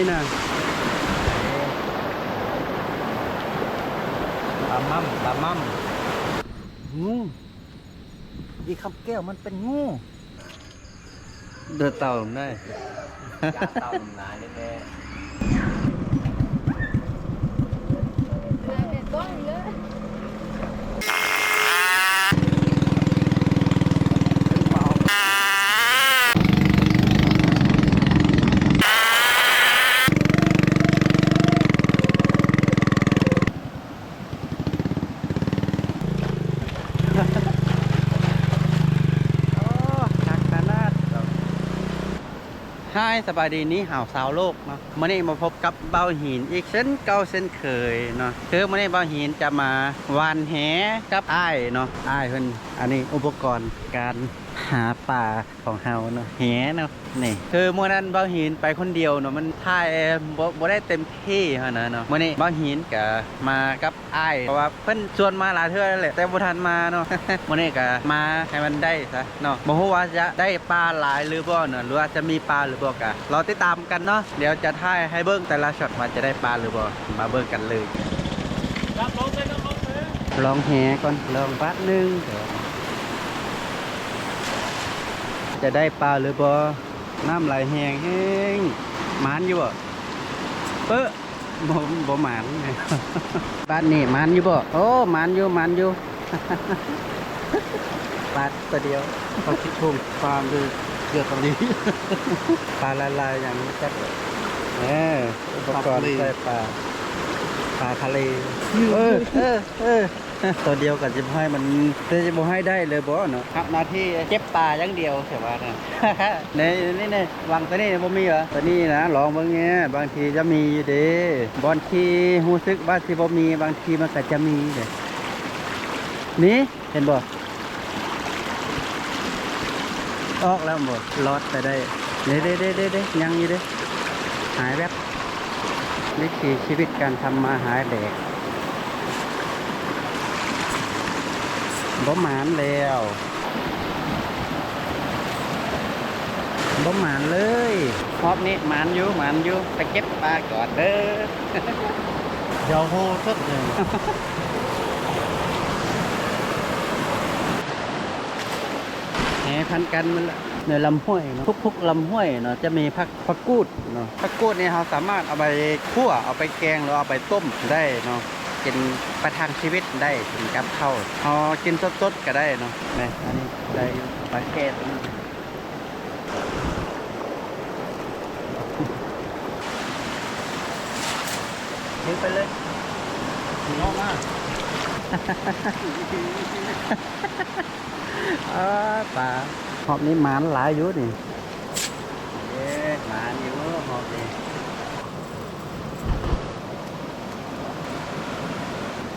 นี่นะปลามั่มปลามั่มงูอีคำแก้วมันเป็นงูเดินเต่าลงได้ยาเต่าหนาแน่โอ้คักขนาด ฮายสบายดีนี้ห่าวสาวโลกเนาะมื่อนี้มาพบกับเบาหินอีกเช่นเก่าเช่นเคยเนาะคือมื่อนี้เบาหินจะมาวานแหกับอ้ายเนาะอ้ายเพิ่นอันนี้อุปกรณ์การ หาปลาของเฮาเนาะแหเนาะนี่คือเมื่อนั้นเบาหินไปคนเดียวเนาะมันถ่ายบ่บ่ได้เต็มที่เท่านั้นเนาะมื่อนี้เบาหินก็มากับอ้ายเพราะว่าเพิ่นชวนมาหลายเทื่อแล้วแหละแต่บ่ทันมาเนาะมื่อนี้ก็มาให้มันได้ซะเนาะบ่ฮู้ว่าจะได้ปลาหลายหรือบ่เนาะหรือว่าจะมีปลาหรือบ่ก็รอติดตามกันเนาะเดี๋ยวจะถ่ายให้เบิ่งแต่ละช็อตว่าจะได้ปลาหรือบ่มาเบิ่งกันเลยลองแหก่อนลองปัดหนึงเดี๋ยว จะได้ปลาหรือบ่น้ำไหลแห้งแห้งหมานอยู่บ่เป๊ะบ่บ่หมานบ้านนี่หมานอยู่บ่โอ้หมานอยู่หมานอยู่ปลาตัวเดียวเขาคิดทุ่งฟาร์มดูเกือบตรงนี้ปลาลายๆอย่างนี้จักเอออุปกรณ์ใส่ปลา ปลาทะเล เออ เออ เออ ตัวเดียวกับจิบให้มันจะจะบ่ให้ได้เลยบ่เนาะครับหน้าที่เก็บปลาอย่างเดียวเสียว่านะในนี่นี่วางตัวนี้บ่มีเหรอตัวนี้นะลองเบิ่งเงี้ยบางทีจะมีอยู่เด้บางทีรู้สึกว่าสิบ่มีบางทีมันก็จะมีเด้นี่เห็นบ่ออกแล้วหมดลอดไปได้เด้เด้เด้เด้เด้ยังอยู่เด้หายแบบ วิถีชีวิตการทำมาหาแดกบ่หมานแล้วบ่หมานเลยรอบนี้หมานอยู่หมานอยู่ไปเก็บปลาก่อนเด้อเดี๋ยวโหสักหนึ่งแหพันกันมันละ ในลำห้วยเนาะทุกๆลำห้วยเนาะจะมีผักผักกูดเนาะผักกูดเนี่ยเราสามารถเอาไปคั่วเอาไปแกงหรือเอาไปต้มได้เนาะกินประทังชีวิตได้กินกับข้าวเอากินสดๆก็ได้เนาะนี่อันนี้ได้ปลาแก้ตัวนี้ทิ้งไปเลยน้องมากอาปลา หอบนี้หมานหลายอยู่นี่เย้หมานอยู่หอบนี้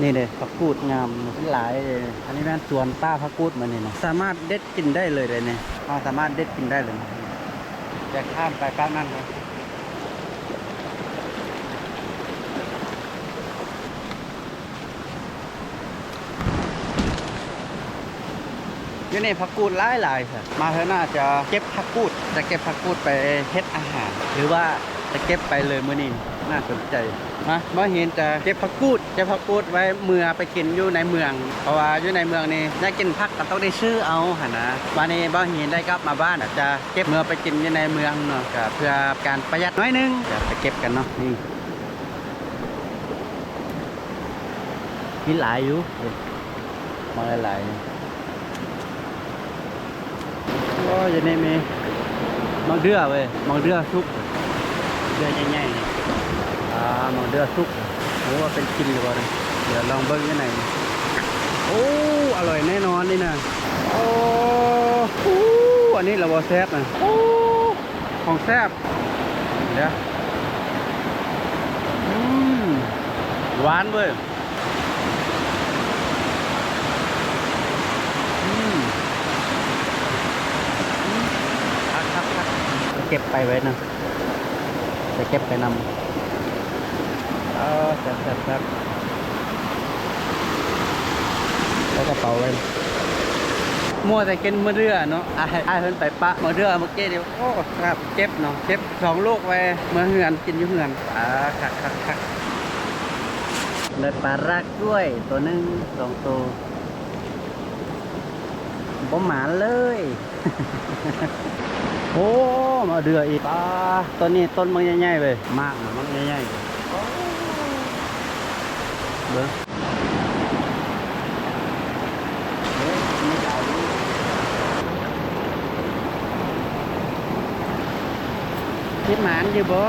นี่เลยผักกูดงามมันหลายเลยอันนี้แม่นสวนป้าผักกูดมานี่นะสามารถเด็ดกินได้เลยเลยเนี่ยเราสามารถเด็ดกินได้เลยจะข้ามไปก้างนั่นเลย อยู่นี่ผักกูดหลายหลายๆค่ะมาเถอะน่าจะเก็บผักกูด จะเก็บผักกูดไปเฮ็ดอาหาร หรือว่าจะเก็บไปเลยมื้อนี้น่าสนใจมาบ่เห็นจะเก็บผักกูดเก็บผักกูดไว้เมื่อไปกินอยู่ในเมือง เพราะว่าอยู่ในเมืองนี่ได้กินผักก็ต้องได้ซื้อเอาหั่นนะวันนี้บ่เห็นได้กลับมาบ้านอาจจะเก็บเมื่อไปกินอยู่ในเมืองเนาะก็เพื่อการประหยัดน้อยหนึงจะไปเก็บกันเนาะนี่มีหลายอยู่มาหลายๆ โอ้ยนี่มีมองเดือเว้ยมองเดือซุกเดือใหญ่ๆนี่อ่ามองเดือซุกโอ้ว่าเป็นกินหรือเปล่าเนี่ยเดี๋ยวลองเบิ้งยังไงโอ้อร่อยแน่นอนนี่นะโอ้โอ้อันนี้เราบอแซบนะโอ้ของแซบเดี๋ยวอืมหวานเว้ยอืม ครับครับครับเก็บไปไว้นะจะเก็บไปนำเออแซ่บแซ่บแซ่บแล้วกระเป๋าไว้มัวแต่กินมะเรือเนาะอายอายเพิ่นไปปะมะเรือเมื่อกี้เดียวโอ้ครับเจ็บเนาะเจ็บสองลูกไว้เมื่อเหือนกินอยู่เหือนอ่าคักคักคักเลยปลารักด้วยตัวหนึงสองตัวบ่หมานเลย โอ้มาเดืออีกปลาต้นนี้ต้นมันใหญ่ๆเลยมากนะมันใหญ่ๆเลยเบิ้งเฮ้ยไม่เอาดิคิดหมานอยู่บ่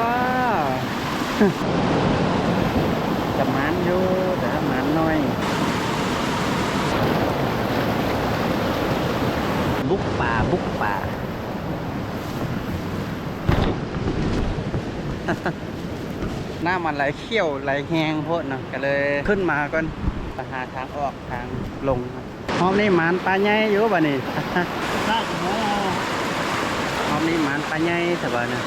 จะหมานอยู่แต่หมานน้อย บุกป่าบุกป่าามันไหลเขี้ยวไหลแหงโพดเนาะก็เลยขึ้นมาก่อนไปหาทางออกทางลงครับหอมนี่หมานปลาใหญ่อยู่บ่นี่ได้กี่โมงหอมนี่หมานปลาใหญ่สบายนะ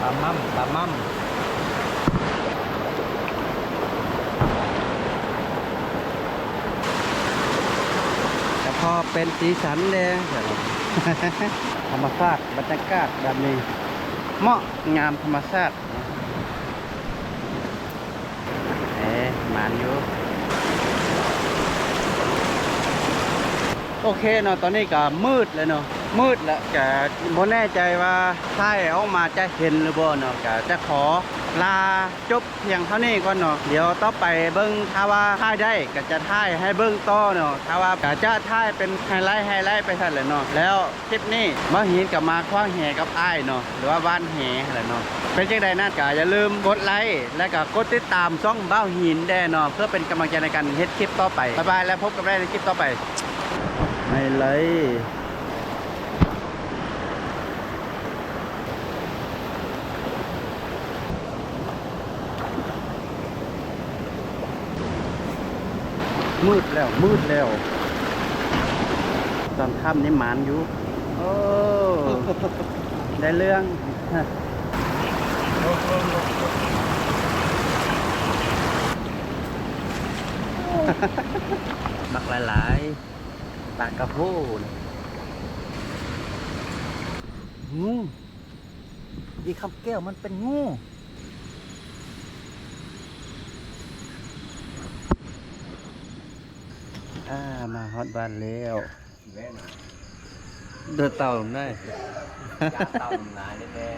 ปลามั่มปลามั่ม แต่พอ เป็นสีสันเลยธรรมชาติบรรยากาศแบบนี้ เหมาะงามธรรมชาติเอ๊ะมานอยู่โอเคเนาะตอนนี้ก็มืดเลยเนาะมืดแล้วก็บ่แน่ใจว่าถ่ายออกมาจะเห็นหรือบ่เนาะก็จะขอ ลาจบเพียงเท่านี้ก่อนเนาะเดี๋ยวต่อไปเบิ่งถ้าว่าถ่ายได้ก็จะถ่ายให้เบิ่งต่อเนาะถ้าว่าก็จะถ่ายเป็นไฮไลท์ไฮไลท์ไปซั่นแหละเนาะแล้วคลิปนี้มาหินกับมาคว้างแหกับอ้ายเนาะหรือว่าบ้านแหแหละเนาะเป็นจังใดนั่นก็อย่าลืมกดไลค์และก็กดติดตามช่องบ้าหินแด่เนาะเพื่อเป็นกำลังใจในการเฮ็ดคลิปต่อไปบ๊ายบายแล้วพบกันได้ในคลิปต่อไปไม่เลย มืดแล้ว มืดแล้ว ตอนค่ำนี่หมานอยู่ โอ้ ได้เรื่องบักหลายๆปลากระโพนงูอีคำแก้วมันเป็นงู อ่ามาฮอตบ้านแล้วแม่หน่อยเดินเต่าได้ยาเต่าหนุ่มนายแน่